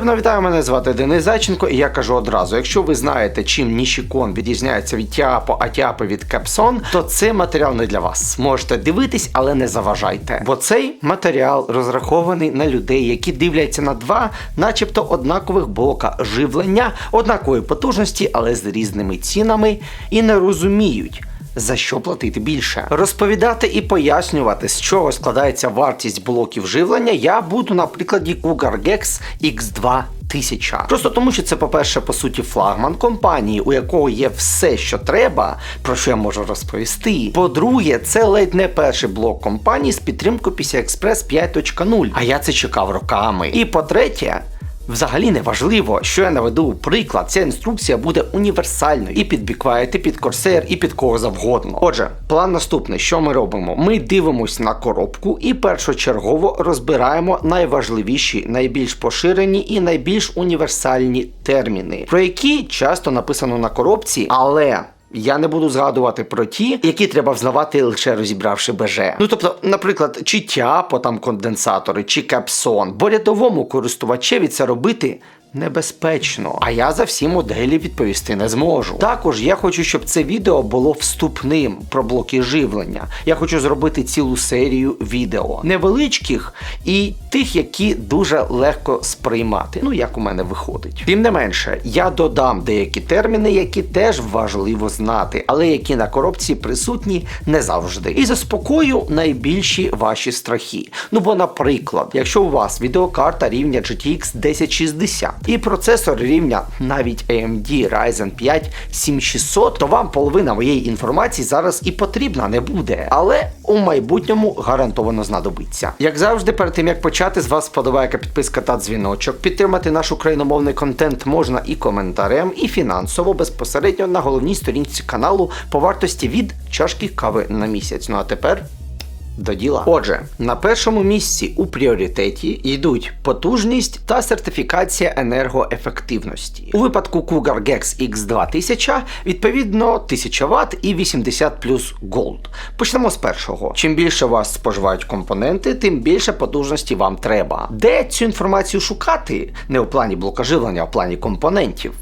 Тебе вітаю, мене звати Денис Зайченко, і я кажу одразу: якщо ви знаєте, чим Нішікон відрізняється від Тіапо, а Тіапо від Кепсон, то це матеріал не для вас. Можете дивитись, але не заважайте. Бо цей матеріал розрахований на людей, які дивляться на два, начебто однакових блока живлення, однакової потужності, але з різними цінами, і не розуміють. За що платити більше? Розповідати і пояснювати, з чого складається вартість блоків живлення, я буду на прикладі Cougar Gex X2 1000. Просто тому, що це, по-перше, по суті, флагман компанії, у якого є все, що треба, про що я можу розповісти. По-друге, це ледь не перший блок компанії з підтримкою PCI Express 5.0, а я це чекав роками. І по-третє. Взагалі не важливо, що я наведу приклад. Ця інструкція буде універсальною і під Bigwire, і під Corsair, і під кого завгодно. Отже, план наступний: що ми робимо? Ми дивимось на коробку і першочергово розбираємо найважливіші, найбільш поширені і найбільш універсальні терміни, про які часто написано на коробці, але. Я не буду згадувати про ті, які треба взнавати лише розібравши БЖ. Ну тобто, наприклад, чи тяпо там конденсатори, чи капсон, бо рядовому користувачеві це робити. Небезпечно, а я за всі моделі відповісти не зможу. Також я хочу, щоб це відео було вступним про блоки живлення. Я хочу зробити цілу серію відео невеличких і тих, які дуже легко сприймати. Ну як у мене виходить. Тим не менше, я додам деякі терміни, які теж важливо знати, але які на коробці присутні не завжди. І заспокою найбільші ваші страхи. Ну бо, наприклад, якщо у вас відеокарта рівня GTX 1060 і процесор рівня навіть AMD Ryzen 5 7600, то вам половина моєї інформації зараз і потрібна не буде, але у майбутньому гарантовано знадобиться. Як завжди, перед тим як почати, з вас вподобайка, підписка та дзвіночок. Підтримати наш україномовний контент можна і коментарем, і фінансово безпосередньо на головній сторінці каналу по вартості від чашки кави на місяць. Ну а тепер до діла. Отже, на першому місці у пріоритеті йдуть потужність та сертифікація енергоефективності. У випадку Cougar Gex X2000 відповідно 1000 Вт і 80 плюс Gold. Почнемо з першого. Чим більше вас споживають компоненти, тим більше потужності вам треба. Де цю інформацію шукати? Не у плані блокоживлення, а в плані компонентів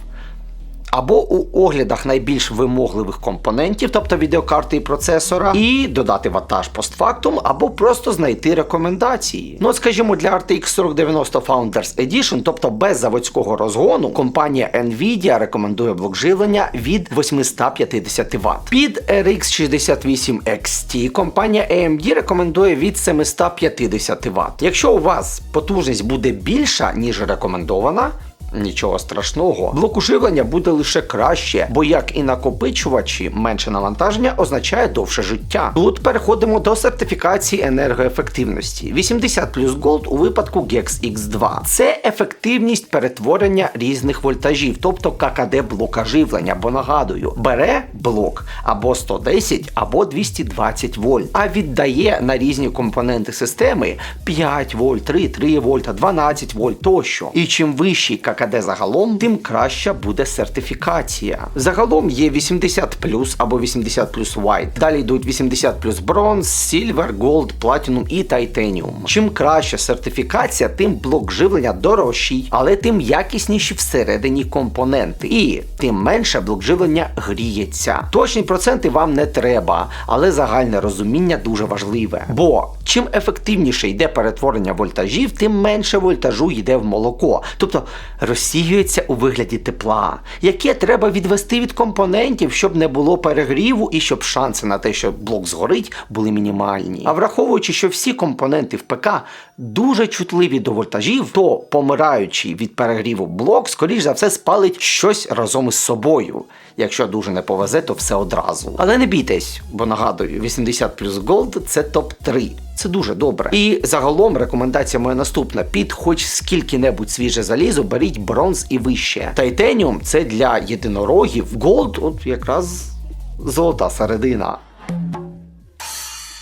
або у оглядах найбільш вимогливих компонентів, тобто відеокарти і процесора, і додати ватаж постфактум, або просто знайти рекомендації. Ну, от, скажімо, для RTX 4090 Founders Edition, тобто без заводського розгону, компанія Nvidia рекомендує блок живлення від 850 Вт. Під RX 68 XT компанія AMD рекомендує від 750 Вт. Якщо у вас потужність буде більша, ніж рекомендована, Нічого страшного, блок уживлення буде лише краще, бо як і накопичувачі, менше навантаження означає довше життя. Тут переходимо до сертифікації енергоефективності. 80 плюс Gold у випадку Gex X2. Це ефективність перетворення різних вольтажів, тобто ККД блока живлення. Бо нагадую, бере блок або 110, або 220 вольт, а віддає на різні компоненти системи 5 вольт, 3, 3 вольта, 12 вольт тощо. І чим вищий ККД ККД загалом, тим краща буде сертифікація. Загалом є 80 або 80 White. Далі йдуть 80 Bronze, Silver, Gold, Platinum і Titanium. Чим краща сертифікація, тим блок живлення дорожчий, але тим якісніші всередині компоненти. І тим менше блок живлення гріється. Точні проценти вам не треба, але загальне розуміння дуже важливе. Бо чим ефективніше йде перетворення вольтажів, тим менше вольтажу йде в молоко. Тобто розсіюється у вигляді тепла, яке треба відвести від компонентів, щоб не було перегріву і щоб шанси на те, що блок згорить, були мінімальні. А враховуючи, що всі компоненти в ПК дуже чутливі до вольтажів, то помираючий від перегріву блок, скоріш за все, спалить щось разом із собою. Якщо дуже не повезе, то все одразу. Але не бійтесь, бо нагадую, 80 плюс Gold це топ-3. Це дуже добре. І загалом рекомендація моя наступна: під хоч скільки-небудь свіже залізо, беріть бронз і вище. Тайтеніум це для єдинорогів. Голд, от якраз золота середина.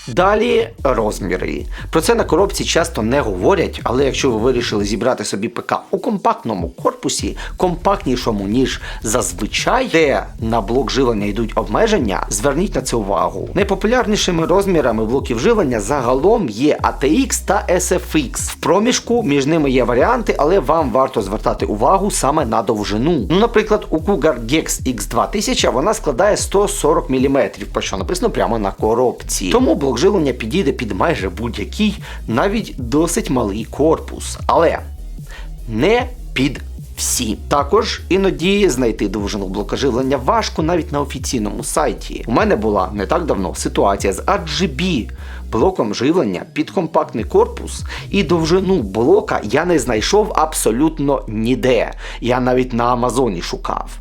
Далі розміри. Про це на коробці часто не говорять, але якщо ви вирішили зібрати собі ПК у компактному корпусі, компактнішому, ніж зазвичай, де на блок живлення йдуть обмеження, зверніть на це увагу. Найпопулярнішими розмірами блоків живлення загалом є ATX та SFX. В проміжку між ними є варіанти, але вам варто звертати увагу саме на довжину. Ну, наприклад, у Cougar Gex X2000 вона складає 140 мм, про що написано прямо на коробці. Тому блок живлення підійде під майже будь-який, навіть досить малий корпус. Але не під всі. Також іноді знайти довжину блока живлення важко навіть на офіційному сайті. У мене була не так давно ситуація з RGB блоком живлення під компактний корпус, і довжину блока я не знайшов абсолютно ніде. Я навіть на Амазоні шукав.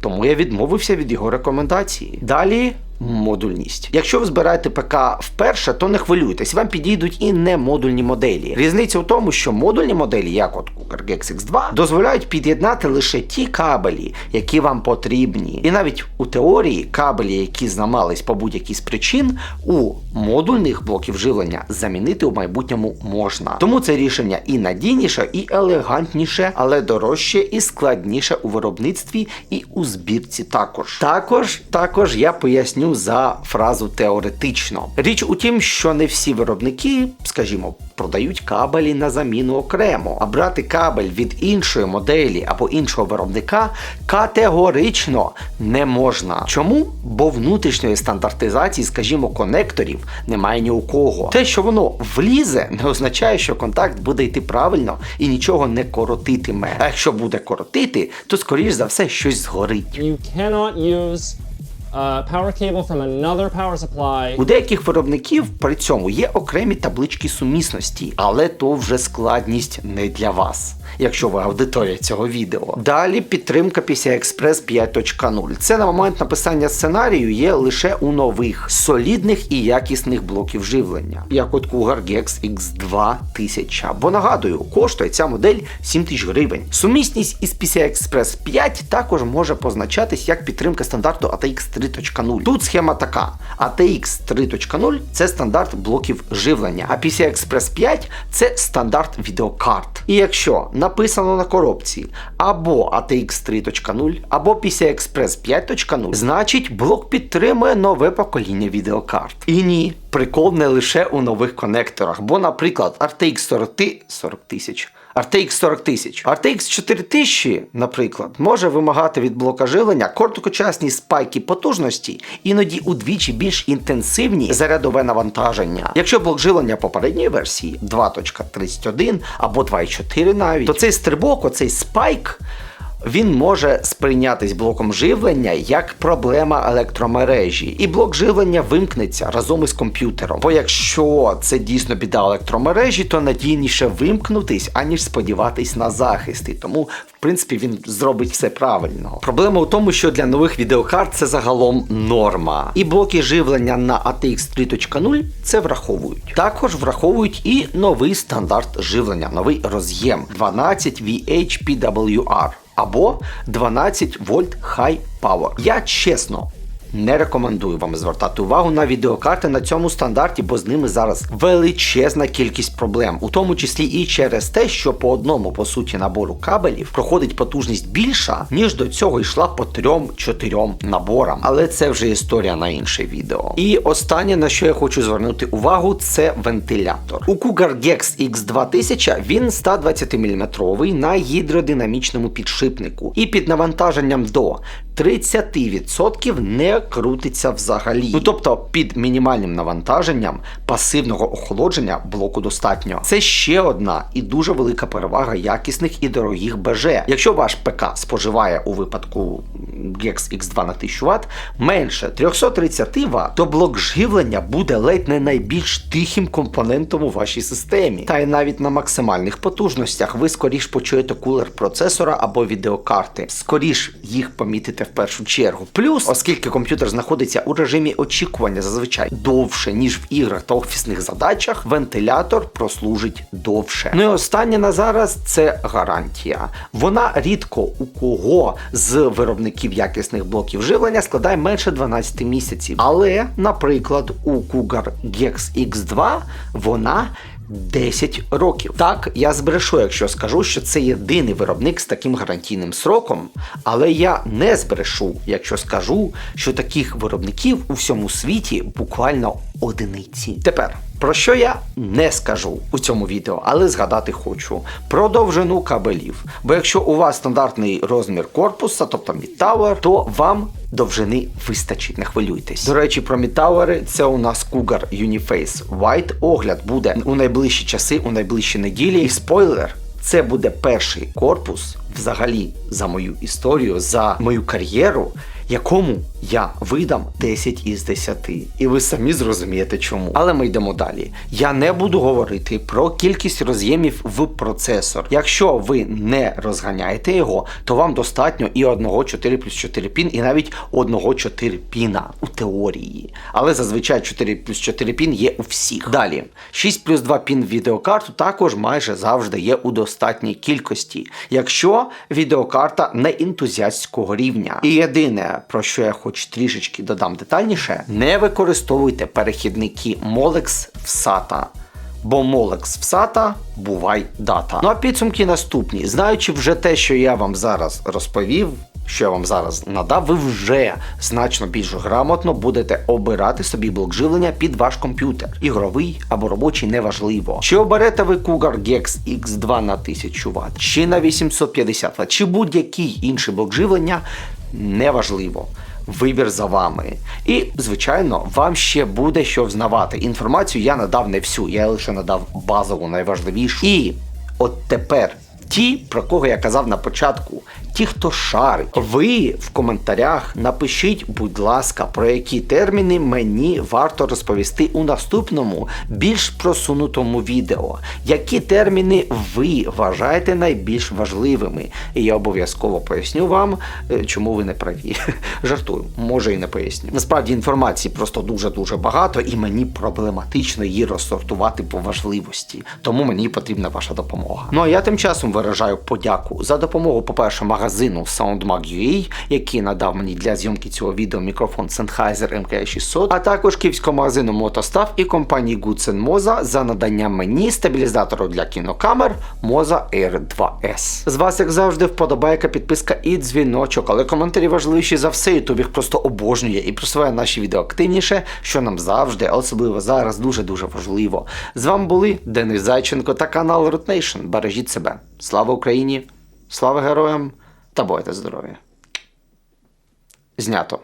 Тому я відмовився від його рекомендації. Далі модульність. Якщо ви збираєте ПК вперше, то не хвилюйтесь, вам підійдуть і не модульні моделі. Різниця в тому, що модульні моделі, як от Cougar Gex X2, дозволяють під'єднати лише ті кабелі, які вам потрібні. І навіть у теорії кабелі, які зламались по будь-якій з причин, у модульних блоків живлення замінити у майбутньому можна. Тому це рішення і надійніше, і елегантніше, але дорожче і складніше у виробництві і у збірці також. Також, також я поясню за фразу теоретично. Річ у тім, що не всі виробники, скажімо, продають кабелі на заміну окремо, а брати кабель від іншої моделі або іншого виробника категорично не можна. Чому? Бо внутрішньої стандартизації, скажімо, конекторів немає ні у кого. Те, що воно влізе, не означає, що контакт буде йти правильно і нічого не коротитиме. А якщо буде коротити, то скоріш за все щось згорить. You cannot use power cable from another power supply У деяких виробників при цьому є окремі таблички сумісності, але то вже складність не для вас. Якщо ви аудиторія цього відео. Далі підтримка PCI Express 5.0. Це на момент написання сценарію є лише у нових, солідних і якісних блоків живлення, як от Cougar Gex X2 1000. Бо нагадую, коштує ця модель 7 тисяч гривень. Сумісність із PCI Express 5 також може позначатись як підтримка стандарту ATX 3.0. Тут схема така: ATX 3.0 це стандарт блоків живлення, а PCI Express 5 це стандарт відеокарт. І якщо написано на коробці або ATX 3.0, або PCI Express 5.0, значить блок підтримує нове покоління відеокарт. І ні, прикол не лише у нових конекторах, бо, наприклад, RTX 40 40 тисяч. RTX 40 тисяч. RTX 4000, наприклад, може вимагати від блока живлення короткочасні спайки потужності, іноді удвічі більш інтенсивні зарядове навантаження. Якщо блок живлення попередньої версії 2.31 або 2.4 навіть, то цей стрибок, оцей спайк. Він може сприйнятись блоком живлення як проблема електромережі, і блок живлення вимкнеться разом із комп'ютером. Бо якщо це дійсно біда електромережі, то надійніше вимкнутись, аніж сподіватись на захист. І тому, в принципі, він зробить все правильно. Проблема у тому, що для нових відеокарт це загалом норма. І блоки живлення на ATX 3.0 це враховують. Також враховують і новий стандарт живлення, новий роз'єм 12 VHPWR або 12 вольт High Power. Я чесно. Не рекомендую вам звертати увагу на відеокарти на цьому стандарті, бо з ними зараз величезна кількість проблем, у тому числі і через те, що по одному по суті набору кабелів проходить потужність більша, ніж до цього йшла по трьом-чотирьом наборам. Але це вже історія на інше відео. І останнє на що я хочу звернути увагу, це вентилятор. У Cougar Gex X2000 він 120 мм на гідродинамічному підшипнику, і під навантаженням до 30% не крутиться взагалі. Ну тобто під мінімальним навантаженням пасивного охолодження блоку достатньо. Це ще одна і дуже велика перевага якісних і дорогих БЖ. Якщо ваш ПК споживає у випадку Gex X2 на 1000 Вт менше 330 Вт, то блок живлення буде ледь не найбільш тихим компонентом у вашій системі. Та й навіть на максимальних потужностях ви скоріш почуєте кулер процесора або відеокарти. Скоріш їх помітите в першу чергу. Плюс, оскільки комп'ютер знаходиться у режимі очікування зазвичай довше, ніж в іграх та офісних задачах, вентилятор прослужить довше. Ну і останнє на зараз це гарантія. Вона рідко у кого з виробників якісних блоків живлення складає менше 12 місяців. Але, наприклад, у Cougar Gex X2 вона 10 років. Так, я збрешу, якщо скажу, що це єдиний виробник з таким гарантійним сроком, але я не збрешу, якщо скажу, що таких виробників у всьому світі буквально одиниці. Тепер. Про що я не скажу у цьому відео, але згадати хочу про довжину кабелів. Бо якщо у вас стандартний розмір корпуса, тобто мідтауер, то вам довжини вистачить, не хвилюйтесь. До речі, про мідтауери це у нас Cougar Uniface White. Огляд буде у найближчі часи, у найближчі неділі. І спойлер. Це буде перший корпус, взагалі, за мою історію, за мою кар'єру, якому я видам 10 із 10. І ви самі зрозумієте чому. Але ми йдемо далі. Я не буду говорити про кількість роз'ємів в процесор. Якщо ви не розганяєте його, то вам достатньо і одного 4 плюс 4 пін, і навіть одного 4 піна у теорії. Але зазвичай 4 плюс 4 пін є у всіх. Далі, 6 плюс 2 пін відеокарту також майже завжди є у достатній кількості, якщо відеокарта не ентузіастського рівня. І єдине, про що я хоч трішечки додам детальніше, не використовуйте перехідники Molex в SATA. Бо Molex в SATA бувай дата. Ну а підсумки наступні. Знаючи вже те, що я вам зараз розповів, що я вам зараз надав, ви вже значно більш грамотно будете обирати собі блок живлення під ваш комп'ютер. Ігровий або робочий неважливо. Чи оберете ви Cougar Gex X2 на 1000 Вт, чи на 850 Вт, чи будь-який інший блок живлення, неважливо. Вибір за вами. І, звичайно, вам ще буде що взнавати. Інформацію я надав не всю, я лише надав базову, найважливішу. І от тепер ті, про кого я казав на початку, ті, хто шарить, ви в коментарях напишіть, будь ласка, про які терміни мені варто розповісти у наступному, більш просунутому відео. Які терміни ви вважаєте найбільш важливими? І я обов'язково поясню вам, е, чому ви не праві. Жартую, може і не поясню. Насправді інформації просто дуже-дуже багато, і мені проблематично її розсортувати по важливості. Тому мені потрібна ваша допомога. Ну а я тим часом виражаю подяку за допомогу, по-перше, магазину SoundMag.ua, який надав мені для зйомки цього відео мікрофон Sennheiser MK600, а також київському магазину Motostav і компанії Goodsen Moza за надання мені стабілізатору для кінокамер Moza Air 2S. З вас, як завжди, вподобайка, підписка і дзвіночок, але коментарі важливіші за все. Ютуб їх просто обожнює і просуває наші відео активніше, що нам завжди, особливо зараз, дуже-дуже важливо. З вами були Денис Зайченко та канал Root Nation. Бережіть себе. Слава Україні! Слава героям! Та бойте здоров'я! Знято.